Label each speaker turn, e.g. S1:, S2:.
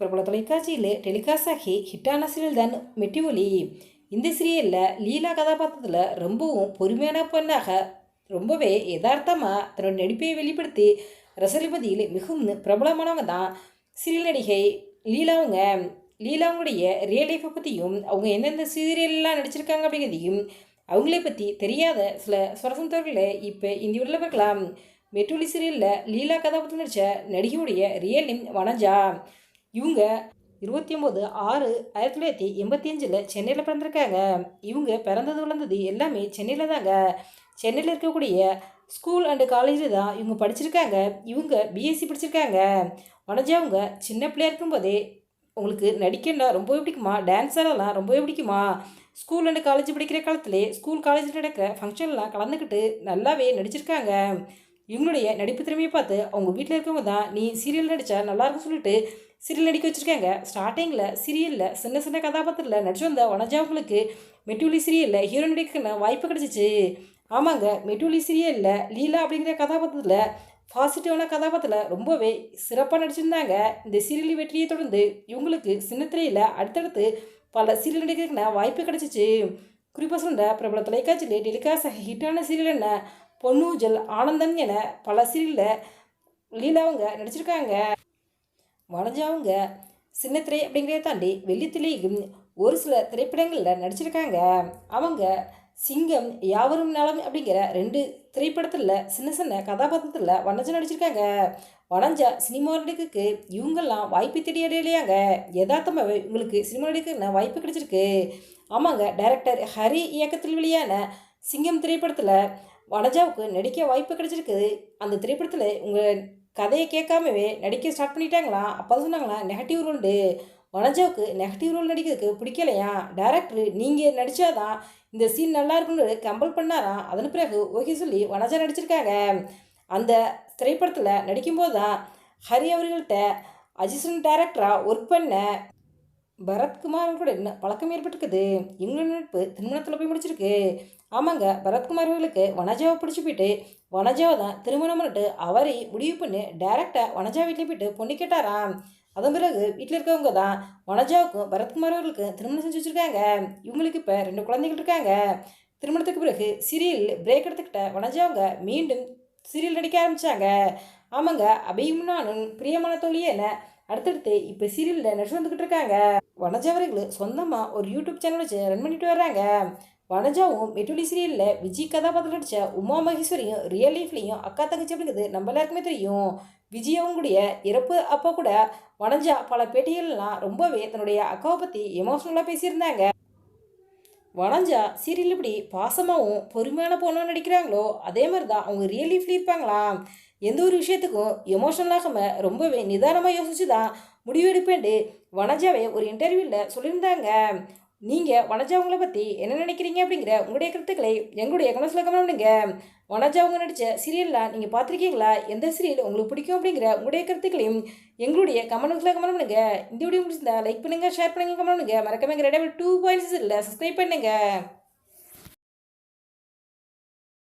S1: பிரபல தொலைக்காட்சியில் டெலிகாஸ்ட் ஆகி ஹிட்டான சீரியல் தான் மெட்டி ஒலி. இந்த சீரியலில் லீலா கதாபாத்திரத்தில் ரொம்பவும் பொறுமையான பொண்ணாக ரொம்பவே யதார்த்தமாக தன்னோட நடிப்பை வெளிப்படுத்தி ரசலிபதியில் மிகவும் பிரபலமானவங்க தான் சீரியல் நடிகை லீலாவுங்க லீலாவுடைய ரியல் லைஃப்பை பற்றியும் அவங்க எந்தெந்த சீரியல்லாம் நடிச்சிருக்காங்க அப்படிங்கிறதையும் அவங்களே பற்றி தெரியாத சில சுரசந்தவர்களை இப்போ இந்த வீடியோவில் பார்க்கலாம். மெட்ரோலி சீரியலில் லீலா கதாபாத்திரம் நடித்த நடிகையுடைய ரியல் நேம் வனஜா. இவங்க இருபத்தி ஒம்பது ஆறு ஆயிரத்தி தொள்ளாயிரத்தி எண்பத்தி அஞ்சில் சென்னையில் பிறந்திருக்காங்க. இவங்க பிறந்தது வளர்ந்தது எல்லாமே சென்னையில் தாங்க. சென்னையில் இருக்கக்கூடிய ஸ்கூல் அண்டு காலேஜில் தான் இவங்க படிச்சிருக்காங்க. இவங்க பிஎஸ்சி படிச்சிருக்காங்க. வனஜாவுங்க சின்ன பிள்ளையாக இருக்கும்போதே உங்களுக்கு நடிக்கணும்னா ரொம்பவே பிடிக்குமா? டான்ஸ் ஆடலாம் ரொம்பவே பிடிக்குமா? ஸ்கூல் அண்டு காலேஜ் படிக்கிற காலத்திலே ஸ்கூல் காலேஜில் நடக்கிற ஃபங்க்ஷன்லாம் கலந்துக்கிட்டு நல்லாவே நடிச்சிருக்காங்க. இவங்களுடைய நடிப்பு திறமையை பார்த்து அவங்க வீட்டில் இருக்கவங்க தான் நீ சீரியல் நடித்தா நல்லாயிருக்கும் சொல்லிட்டு சீரியல் நடிக்க வச்சுருக்காங்க. ஸ்டார்டிங்கில் சீரியலில் சின்ன சின்ன கதாபாத்திரத்தில் நடிச்சு வந்த வனஜாவுங்களுக்கு மெட்டூலி சீரியலில் ஹீரோ நடிக்க வாய்ப்பு கிடச்சிச்சு. ஆமாங்க மெட்டூலி சீரியலில் லீலா அப்படிங்கிற கதாபாத்திரத்தில் பாசிட்டிவான கதாபாத்திரத்தில் ரொம்பவே சிறப்பாக நடிச்சிருந்தாங்க. இந்த சீரியல் வெற்றியை தொடர்ந்து இவங்களுக்கு சின்னத்திரையில் அடுத்தடுத்து பல சீரியல் நடிக்கிறதுக்கு வாய்ப்பு கிடச்சிச்சு. குறிப்பாக சொல்கிற பிரபல தொலைக்காட்சியில் டெலிகாஸ்ட் ஹிட்டான சீரியல் என்ன? பொன்னூஜல் ஆனந்தன் என பல சீரியலில் லீலாவங்க நடிச்சிருக்காங்க. வனஜாவுங்க சின்னத்திரை அப்படிங்கிறத தாண்டி வெள்ளித்திரையும் ஒரு சில திரைப்படங்களில் நடிச்சிருக்காங்க. அவங்க சிங்கம் யாவரும் நலம் அப்படிங்கிற ரெண்டு திரைப்படத்தில் சின்ன சின்ன கதாபாத்திரத்தில் வனஜா நடிச்சிருக்காங்க. வனஞ்சா சினிமா நடிக்கிறதுக்கு இவங்கெல்லாம் வாய்ப்பு தேடி இல்லையாங்க. யதார்த்தமாகவே இவங்களுக்கு சினிமா நடிக்க வாய்ப்பு கிடைச்சிருக்கு. ஆமாங்க டைரக்டர் ஹரி இயக்கத்தில் வெளியான சிங்கம் திரைப்படத்தில் வனஜாவுக்கு நடிக்க வாய்ப்பு கிடைச்சிருக்குது அந்த திரைப்படத்தில் உங்கள் கதையை கேட்காமவே நடிக்க ஸ்டார்ட் பண்ணிட்டாங்களா? அப்போ தான் சொன்னாங்களாம் நெகட்டிவ் ரோல்டு வனஜாவுக்கு நெகட்டிவ் ரோல் நடிக்கிறதுக்கு பிடிக்கலையா? டேரக்டர் நீங்கள் நடித்தாதான் இந்த சீன் நல்லா இருக்குன்னு கம்பல் பண்ணாராம் அதன் பிறகு ஓகே சொல்லி வனஜா நடிச்சிருக்காங்க. அந்த திரைப்படத்தில் நடிக்கும்போது தான் ஹரி அவர்கள்ட்ட அசிஸ்டன்ட் டேரக்டராக ஒர்க் பண்ண பரத்குமார் கூட என்ன பழக்கம் ஏற்பட்டிருக்குது? இவங்களோட நட்பு திருமணத்தில் போய் முடிச்சிருக்கு. ஆமாங்க பரத்குமார் அவர்களுக்கு வனஜாவை பிடிச்சி போயிட்டு வனஜாவை தான் திருமணம் பண்ணிட்டு அவரை முடிவு பண்ணி டேரெக்டாக வனஜா வீட்டில் போயிட்டு பொண்ணு கேட்டாராம். அதன் பிறகு வீட்டில் இருக்கவங்க தான் வனஜாவுக்கும் பரத்குமார் அவர்களுக்கும் திருமணம் செஞ்சு வச்சுருக்காங்க. இவங்களுக்கு இப்போ ரெண்டு குழந்தைகள் இருக்காங்க. திருமணத்துக்கு பிறகு சீரியல் பிரேக் எடுத்துக்கிட்ட வனஜாவங்க மீண்டும் சீரியல் நடிக்க ஆரம்பித்தாங்க ஆமாங்க அபியும் நானும் பிரியமான தோழியே என்ன அடுத்தடுத்து இப்போ சீரியலில் நடிச்சு வந்துக்கிட்டு இருக்காங்க. வனஜாவர்கள் சொந்தமாக ஒரு யூடியூப் சேனல் வச்சு ரன் பண்ணிட்டு வர்றாங்க. வனஜாவும் மெட்டுலி சீரியலில் விஜய் கதாபாத்திரம் நடித்த உமா மகேஸ்வரியும் ரியல் லைஃப்லேயும் அக்கா தங்கச்சி அப்படிங்கிறது நம்ம எல்லாருக்குமே தெரியும். விஜயாவும் கூடிய இறப்பு அப்போ கூட வனஜா பல பேட்டிகள்லாம் ரொம்பவே தன்னுடைய அக்காவை பற்றி எமோஷ்னலாக பேசியிருந்தாங்க. வனஞ்சா சீரியல் இப்படி பாசமாகவும் பொறுமையான பொண்ணும் நடிக்கிறாங்களோ அதே மாதிரி தான் அவங்க ரியல் லைஃப்ல இருப்பாங்களாம். எந்த ஒரு விஷயத்துக்கும் எமோஷனலாகாமல் ரொம்பவே நிதானமாக யோசிச்சு தான் முடிவெடுப்பேன்ட்டு வனஜாவை ஒரு இன்டர்வியூவில் சொல்லியிருந்தாங்க. நீங்கள் வனஜாவங்களை பற்றி என்ன நினைக்கிறீங்க அப்படிங்கிற உங்களுடைய கருத்துக்களை எங்களுடைய கனசில் கமெண்ட் பண்ணுங்க. வனஜா அவங்க நடித்த சீரியல்லாம் நீங்கள் பார்த்துருக்கீங்களா? எந்த சீரியல் உங்களுக்கு பிடிக்கும் அப்படிங்கிற உங்களுடைய கருத்துக்களையும் எங்களுடைய கமெண்ட்ஸில் கமெண்ட் பண்ணுங்க. இந்த வீடியோ முடிச்சிருந்தா லைக் பண்ணுங்கள் ஷேர் பண்ணுங்கள் கமெண்ட் பண்ணுங்கள் மறக்காம எங்கள் டூ பாயிண்ட்ஸ் இல்லை சப்ஸ்கிரைப் பண்ணுங்கள்